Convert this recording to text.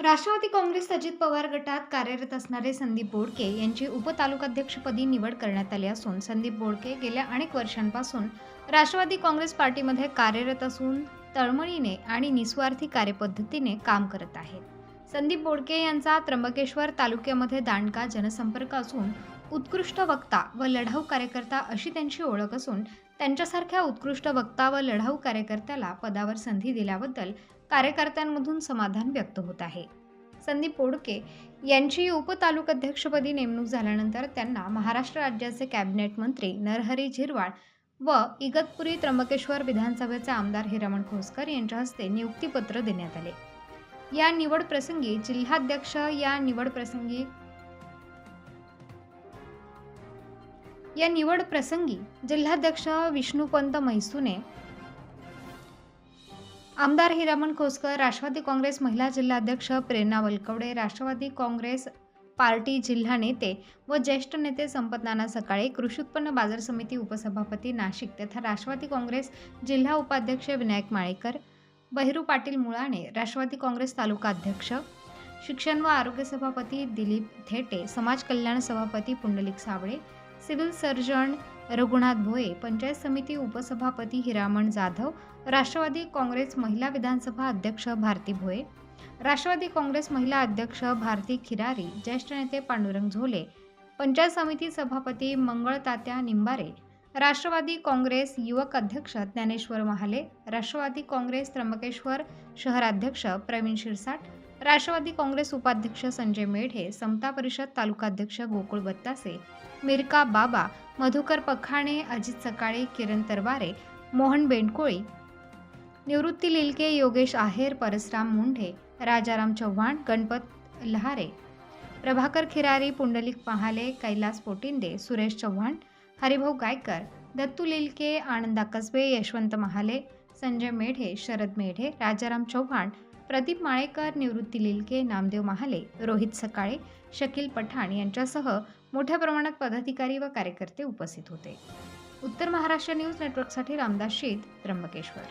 राष्ट्रवादी काँग्रेस अजित पवार गटात कार्यरत असणारे संदीप बोडके यांची उपतालुकाध्यक्षपदी निवड करण्यात आली असून संदीप बोडके गेल्या अनेक वर्षांपासून राष्ट्रवादी काँग्रेस पार्टीमध्ये कार्यरत असून तळमळीने आणि निस्वार्थी कार्यपद्धतीने काम करत आहेत. संदीप बोडके यांचा त्र्यंबकेश्वर तालुक्यामध्ये दांडका जनसंपर्क असून उत्कृष्ट वक्ता व लढाऊ कार्यकर्ता अशी त्यांची ओळख असून त्यांच्यासारख्या उत्कृष्ट वक्ता व लढाऊ कार्यकर्त्याला पदावर संधी दिल्याबद्दल कार्यकर्त्यांमधून समाधान व्यक्त होत आहे. संदीप पोडके यांची उपतालुकाध्यक्षपदी नेमणूक झाल्यानंतर त्यांना महाराष्ट्र राज्याचे कॅबिनेट मंत्री नरहरी झिरवाळ व इगतपुरी त्र्यंबकेश्वर विधानसभेचे आमदार हिरामण खोसकर यांच्या हस्ते नियुक्तीपत्र देण्यात आले. या निवड प्रसंगी जिल्हाध्यक्ष या निवड प्रसंगी या निवड प्रसंगी जिल्हाध्यक्ष विष्णुपंत म्हैसूने आमदार हिरामण खोसकर राष्ट्रवादी काँग्रेस महिला जिल्हाध्यक्ष प्रेरणा वलकवडे राष्ट्रवादी काँग्रेस पार्टी जिल्हा नेते व ज्येष्ठ नेते संपतनाना सकाळे कृषी उत्पन्न बाजार समिती उपसभापती नाशिक तथा राष्ट्रवादी काँग्रेस जिल्हा उपाध्यक्ष विनायक माळेकर बहिरू पाटील मुळाणे राष्ट्रवादी काँग्रेस तालुका अध्यक्ष शिक्षण व आरोग्य सभापती दिलीप थेटे समाज कल्याण सभापती पुंडलिक सावळे सिव्हिल सर्जन रघुनाथ भोये पंचायत समिती उपसभापती हिरामण जाधव राष्ट्रवादी काँग्रेस महिला विधानसभा अध्यक्ष भारती भोये राष्ट्रवादी काँग्रेस महिला अध्यक्ष भारती खिरारी ज्येष्ठ नेते पांडुरंग झोले पंचायत समिती सभापती मंगळ तात्या निंबारे राष्ट्रवादी काँग्रेस युवक अध्यक्ष ज्ञानेश्वर महाले राष्ट्रवादी काँग्रेस त्र्यंबकेश्वर शहराध्यक्ष प्रवीण शिरसाट राष्ट्रवादी काँग्रेस उपाध्यक्ष संजय मेढे समता परिषद तालुकाध्यक्ष गोकुळ बत्तासे मिरका बाबा मधुकर पखाणे अजित सकाळे किरण तरवारे मोहन बेंडकोळी निवृत्ती लिलके योगेश आहेर परसराम मुंढे राजाराम चव्हाण गणपत लहारे प्रभाकर खिरारी पुंडलिक पहाले कैलास पोटिंदे सुरेश चव्हाण हरिभाऊ गायकर दत्तू लिलके आनंदा कसबे यशवंत महाले संजय मेढे शरद मेढे राजाराम चव्हाण प्रदीप माळेकर निवृत्ती लिलके नामदेव महाले रोहित सकाळे शकील पठाण यांच्यासह मोठ्या प्रमाणात पदाधिकारी व कार्यकर्ते उपस्थित होते. उत्तर महाराष्ट्र न्यूज नेटवर्कसाठी रामदास शीत त्र्यंबकेश्वर.